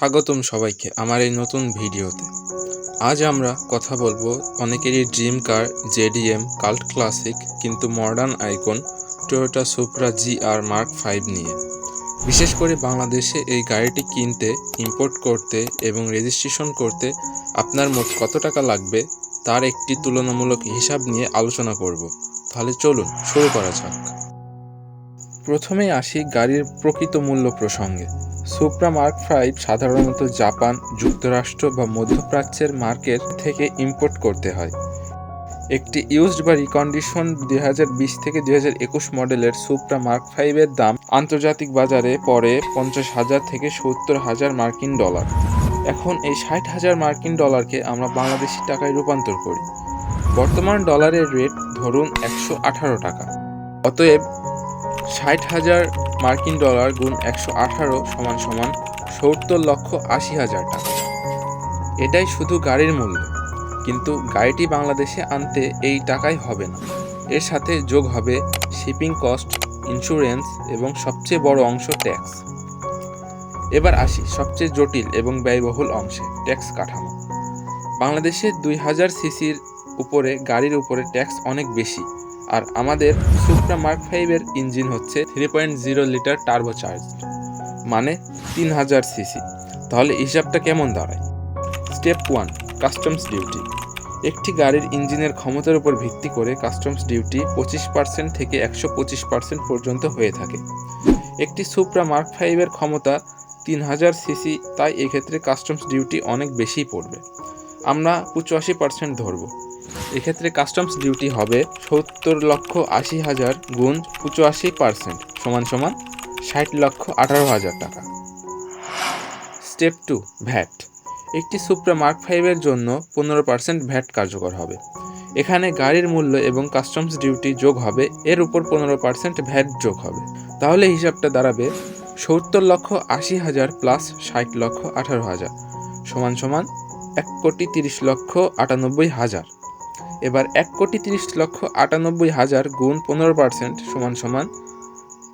স্বাগতম সবাইকে আমার এই নতুন ভিডিওতে। আজ আমরা কথা বলব অনেকেরই dream car, JDM, cult classic, কিন্তু modern icon, Toyota Supra G R Mark five নিয়ে। বিশেষ করে বাংলাদেশে এই গাড়িটি কিনতে, ইম্পোর্ট করতে এবং রেজিস্ট্রেশন করতে আপনার মোট কত টাকা লাগবে তার একটি তুলনামূলক হিসাব নিয়ে আলোচনা করব। তাহলে চলুন, শুরু করা যাক। প্রথমেই আসি গাড়ির প্রকৃত মূল্য প্রসঙ্গে। সুপ্রা মার্ক ফাইভ সাধারণত জাপান, যুক্তরাষ্ট্র বা মধ্যপ্রাচ্যের মার্কেট থেকে ইম্পোর্ট করতে হয়। একটি ইউজড বা রিকন্ডিশন দু হাজার বিশ থেকে দু হাজার একুশ মডেলের সুপ্রা মার্ক ফাইভের দাম আন্তর্জাতিক বাজারে পড়ে পঞ্চাশ হাজার থেকে সত্তর হাজার মার্কিন ডলার। এখন এই ষাট হাজার মার্কিন ডলারকে আমরা বাংলাদেশি টাকায় রূপান্তর করি। বর্তমান ডলারের রেট ধরুন একশো আঠারো টাকা। অতএব ষাট হাজার মার্কিন ডলার গুণ একশো আঠারো সমান সমান সত্তর লক্ষ আশি হাজার টাকা। এটাই শুধু গাড়ির মূল্য, কিন্তু গাড়িটি বাংলাদেশে আনতে এই টাকাই হবে না। এর সাথে যোগ হবে শিপিং কস্ট, ইন্স্যুরেন্স এবং সবচেয়ে বড় অংশ ট্যাক্স। এবার আসি সবচেয়ে জটিল এবং ব্যয়বহুল অংশে, ট্যাক্স কাঠামো। বাংলাদেশে দুই হাজার সিসির উপরে, গাড়ির উপরে ট্যাক্স অনেক বেশি। আর আমাদের সুপ্রা মার্ক ফাইভের ইঞ্জিন হচ্ছে three point zero litre turbo charge মানে তিন হাজার সিসি তাহলে হিসাবটা কেমন দাঁড়ায়? স্টেপ ওয়ান কাস্টমস ডিউটি একটি গাড়ির ইঞ্জিনের ক্ষমতার উপর ভিত্তি করে কাস্টমস ডিউটি পঁচিশ পার্সেন্ট থেকে একশো পঁচিশ পার্সেন্ট পর্যন্ত হয়ে থাকে। একটি সুপ্রা মার্ক ফাইভের ক্ষমতা তিন হাজার সিসি তাই এক্ষেত্রে কাস্টমস ডিউটি অনেক বেশিই পড়বে। আমরা পঁচাশি পার্সেন্ট ধরবো। এক্ষেত্রে কাস্টমস ডিউটি হবে সত্তর লক্ষ আশি হাজার গুণ পঁচাশি পার্সেন্ট সমান সমান ষাট লক্ষ আঠারো হাজার টাকা। স্টেপ টু ভ্যাট একটি সুপ্রা মার্ক ফাইভের জন্য পনেরো পার্সেন্ট ভ্যাট কার্যকর হবে। এখানে গাড়ির মূল্য এবং কাস্টমস ডিউটি যোগ হবে, এর উপর পনেরো পার্সেন্ট ভ্যাট যোগ হবে। তাহলে হিসাবটা দাঁড়াবে সত্তর লক্ষ আশি হাজার প্লাস ষাট লক্ষ আঠারো হাজার সমান সমান এক কোটি তিরিশ লক্ষ আটানব্বই হাজার। এবার এক কোটি তিরিশ লক্ষ আটানব্বই হাজার গুণ পনেরো পার্সেন্ট সমান সমান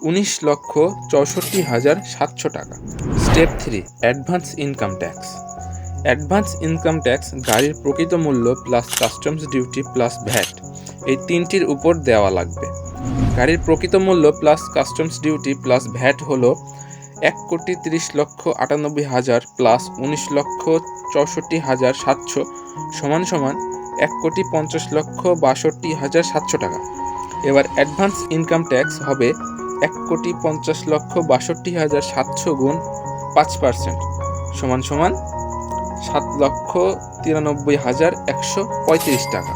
উনিশ লক্ষ চৌষট্টি হাজার সাতশো টাকা। Step three, advance income tax. Advance income tax গাড়ির প্রকৃত মূল্য plus customs duty plus VAT, এই তিনটির উপর দেওয়া লাগবে। গাড়ির প্রকৃত মূল্য plus customs duty plus VAT হল এক কোটি তিরিশ লক্ষ আটানব্বই হাজার প্লাস উনিশ লক্ষ চৌষট্টি হাজার সাতশো সমান সমান এক কোটি পঞ্চাশ লক্ষ বাষট্টি হাজার সাতশো টাকা। এবার অ্যাডভান্স ইনকাম ট্যাক্স হবে এক কোটি পঞ্চাশ লক্ষ বাষট্টি হাজার সাতশো গুণ পাঁচ পার্সেন্ট সমান সমান সাত লক্ষ তিরানব্বই হাজার একশো পঁয়ত্রিশ টাকা।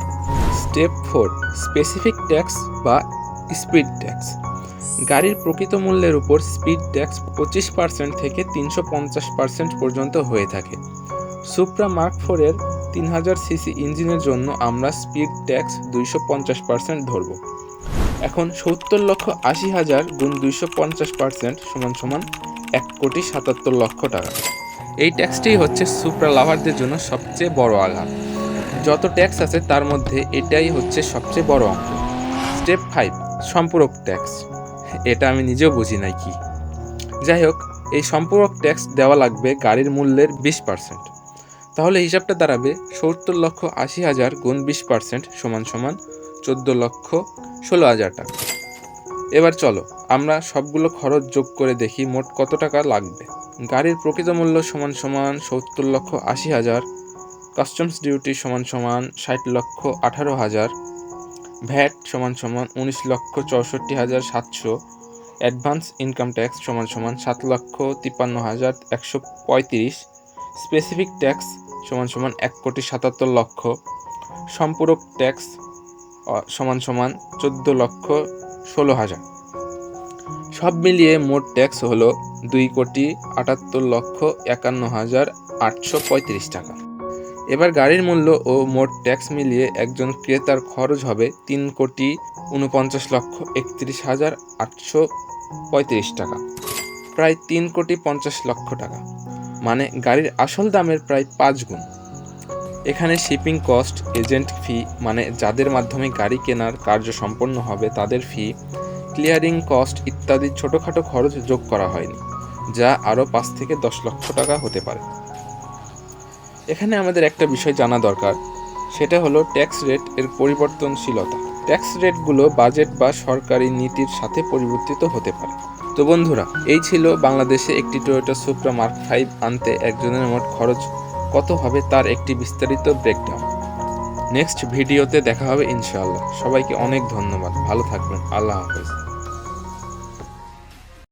স্টেপ ফোর স্পেসিফিক ট্যাক্স বা স্পিড ট্যাক্স গাড়ির প্রকৃত মূল্যের উপর স্পিড ট্যাক্স পঁচিশ পার্সেন্ট থেকে তিনশো পঞ্চাশ পার্সেন্ট পর্যন্ত হয়ে থাকে। সুপ্রা মার্ক ফোরের তিন হাজার সিসি ইঞ্জিনের জন্য আমরা স্পিড ট্যাক্স দুইশো পঞ্চাশ পার্সেন্ট ধরব। এখন সত্তর লক্ষ আশি হাজার গুণ দুইশো পঞ্চাশ পার্সেন্ট সমান সমান এক কোটি সাতাত্তর লক্ষ টাকা। এই ট্যাক্সটি হচ্ছে সুপ্রা লাভারদের জন্য সবচেয়ে বড় আঘাত। যত ট্যাক্স আছে তার মধ্যে এটাই হচ্ছে সবচেয়ে বড় অঙ্ক স্টেপ ফাইভ, সম্পূরক ট্যাক্স। এটা আমি নিজেও বুঝি নাই কি। যাই হোক, এই সম্পূরক ট্যাক্স দেওয়া লাগবে গাড়ির মূল্যের বিশ পার্সেন্ট। তাহলে হিসাবটা দাঁড়াবে সত্তর লক্ষ আশি হাজার গুণ বিশ পার্সেন্ট সমান সমান চোদ্দ লক্ষ ষোলো হাজার টাকা। এবার চলো, আমরা সবগুলো খরচ যোগ করে দেখি মোট কত টাকা লাগবে। গাড়ির প্রকৃত মূল্য সমান সমান সত্তর লক্ষ আশি হাজার কাস্টমস ডিউটি সমান সমান ষাট লক্ষ আঠারো হাজার, ভ্যাট সমান সমান উনিশ লক্ষ চৌষট্টি হাজার সাতশো অ্যাডভান্স ইনকাম ট্যাক্স সমান সমান সাত লক্ষ তিপ্পান্ন হাজার একশো পঁয়ত্রিশ স্পেসিফিক ট্যাক্স সমান সমান এক কোটি সাতাত্তর লক্ষ, সম্পূরক ট্যাক্স সমান সমান চোদ্দ লক্ষ ষোলো হাজার। সব মিলিয়ে মোট ট্যাক্স হলো দুই কোটি আটাত্তর লক্ষ একান্ন হাজার আটশো পঁয়ত্রিশ টাকা। এবার গাড়ির মূল্য ও মোট ট্যাক্স মিলিয়ে একজন ক্রেতার খরচ হবে তিন কোটি উনপঞ্চাশ লক্ষ একত্রিশ হাজার আটশো পঁয়ত্রিশ টাকা, প্রায় তিন কোটি পঞ্চাশ লক্ষ টাকা। মানে গাড়ির আসল দামের প্রায় পাঁচ গুণ। এখানে শিপিং কস্ট, এজেন্ট ফি মানে যাদের মাধ্যমে গাড়ি কেনার কার্য সম্পন্ন হবে, তাদের ফি, ক্লিয়ারিং কস্ট ইত্যাদি ছোটোখাটো খরচ যোগ করা হয়নি, যা আরও পাঁচ থেকে দশ লক্ষ টাকা হতে পারে। এখানে আমাদের একটা বিষয় জানা দরকার, সেটা হলো ট্যাক্স রেট এর পরিবর্তনশীলতা। ট্যাক্স রেটগুলো বাজেট বা সরকারি নীতির সাথে পরিবর্তিত হতে পারে। তো বন্ধুরা, এই ছিল বাংলাদেশে একটি টয়োটা সুপ্রা মার্ক ফাইভ আনতে একজনের মোট খরচ। কত হবে তার একটি বিস্তারিত ব্রেকডাউন নেক্সট ভিডিওতে দেখা হবে ইনশাআল্লাহ। সবাইকে অনেক ধন্যবাদ। ভালো থাকবেন। আল্লাহ হাফেজ।